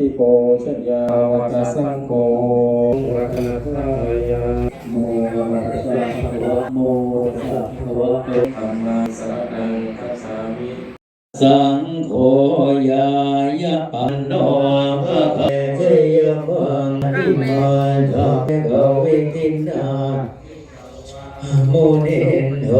ติโกชยาวัจสังโฆวัฒนทายาโมวัสะภวะโมสะพพวะธรรมาสะนังคัสสามิสังโฆยายะปันโนภะคะเจยังมังอิมาทะเกวิตินาโมเนโน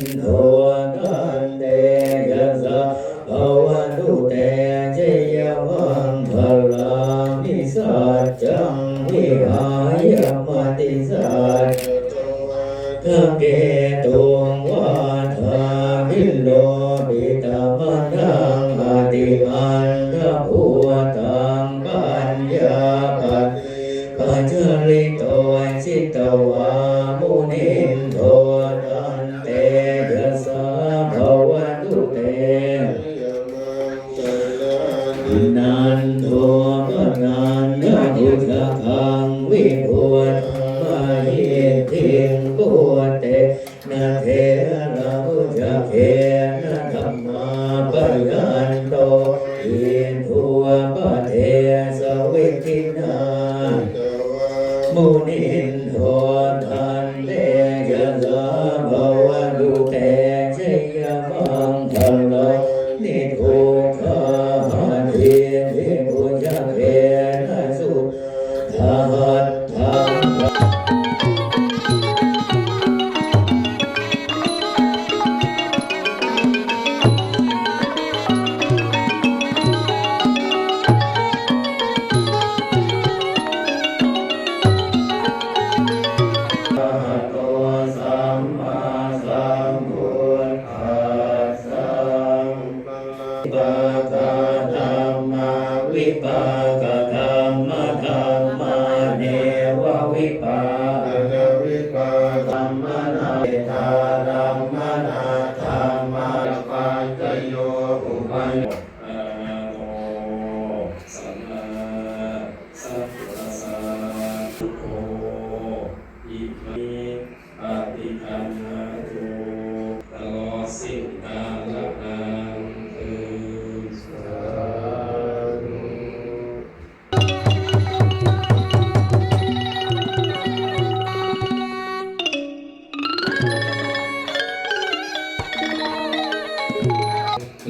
Hindu Akande Ga Morning, in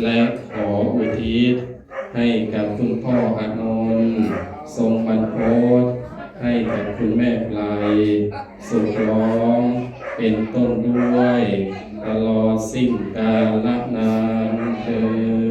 และขออุทิศให้กับคุณพ่ออานนท์ทรงบรรพตให้กับคุณแม่ไพลสุขร้องเป็นต้นด้วย ตลอดสิ้นกาลนานเธอ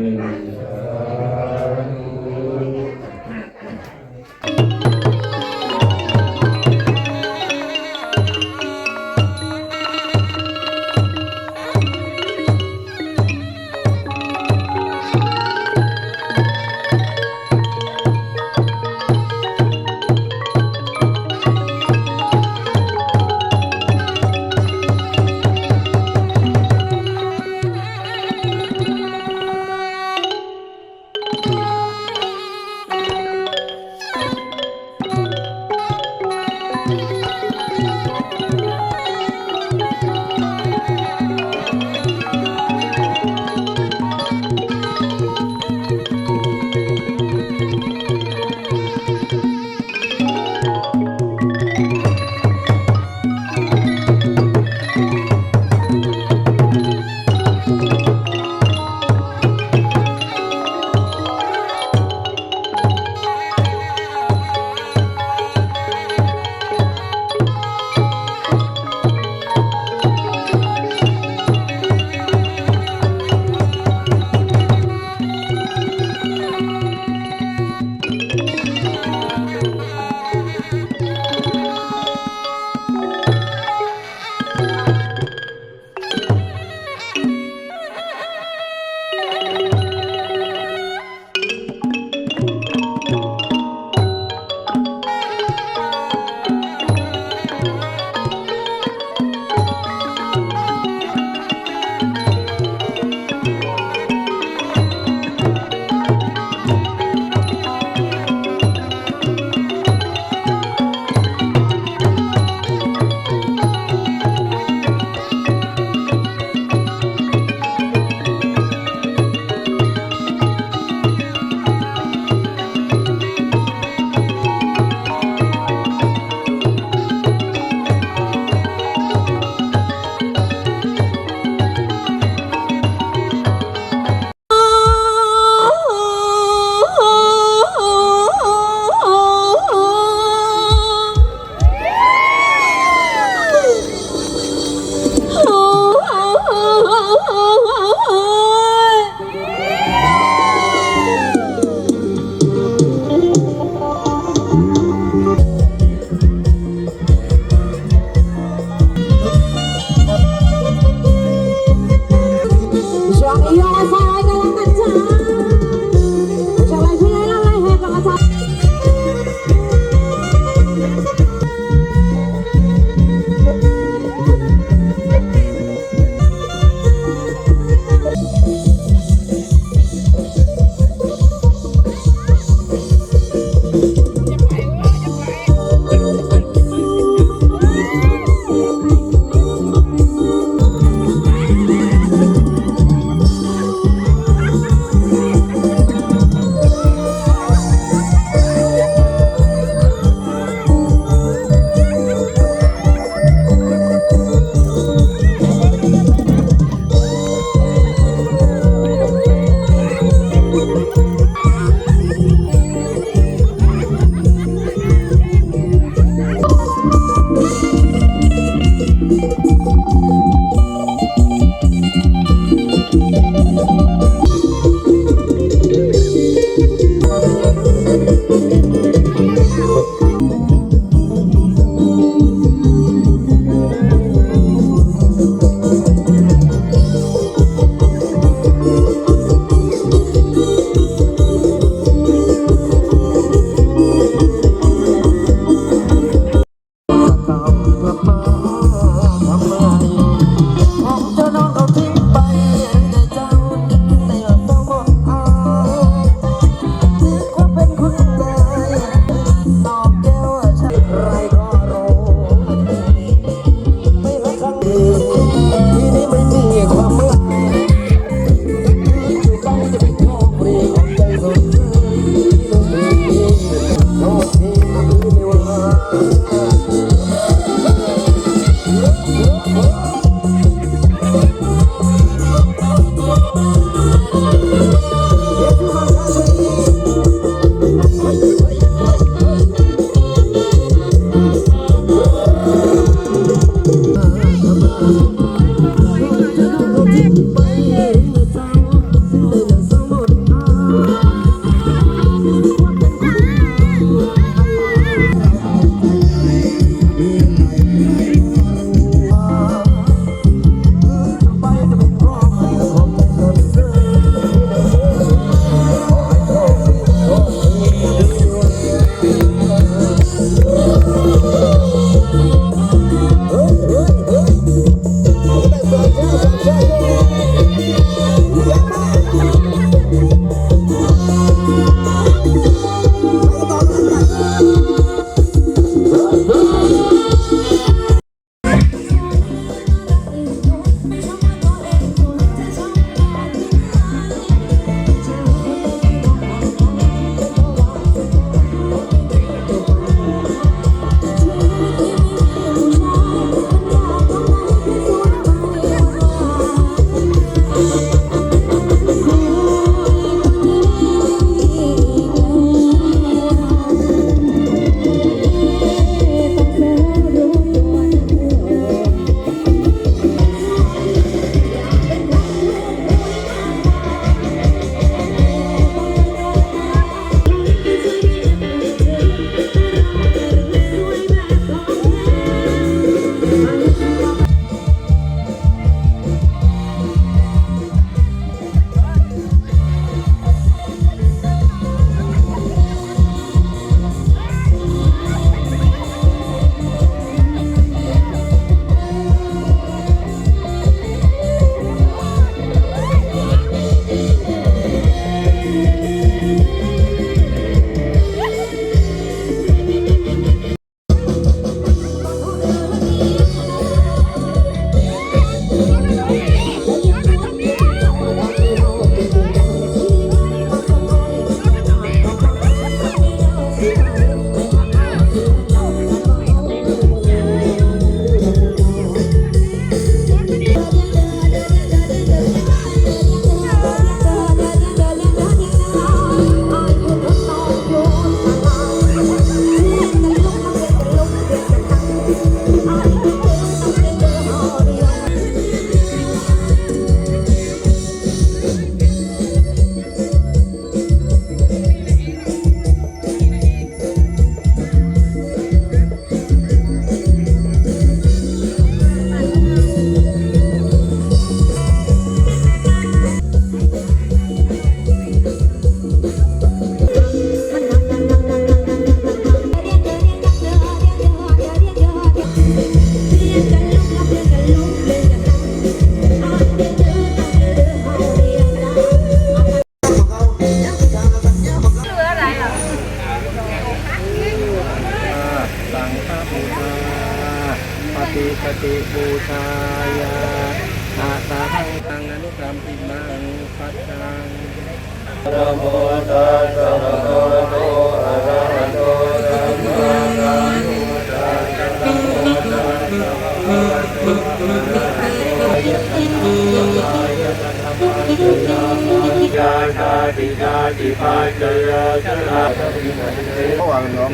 có hoàng lượng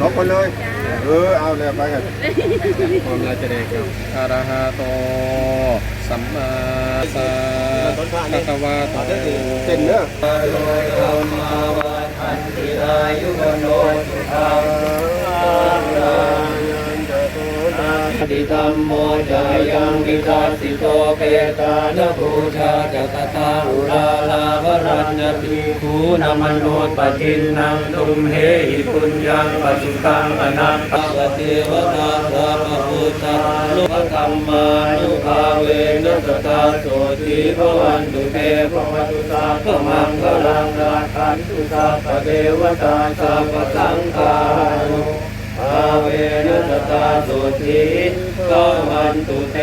tốt con ơi ừ ao nè phải rồi con là cho đẹp không arahato sắm sa tatawa to tên nữa ธรรมโมจายังวิตาสิโตเปตานะบูชาจัตตาอุราลาภรัญญติคูนามันโนปทินนังตุมเหหิปุญญังปัจจุตังอนันตวเทวตาสามพุทธาลุภธรรมานุภาเวนัสตาโสติภวันตุเตภวตุตาขมังคลังราคันตุสัพพเทวตาสัพพสังฆานุ อาเวนัสตาสุทิก็วันตุเต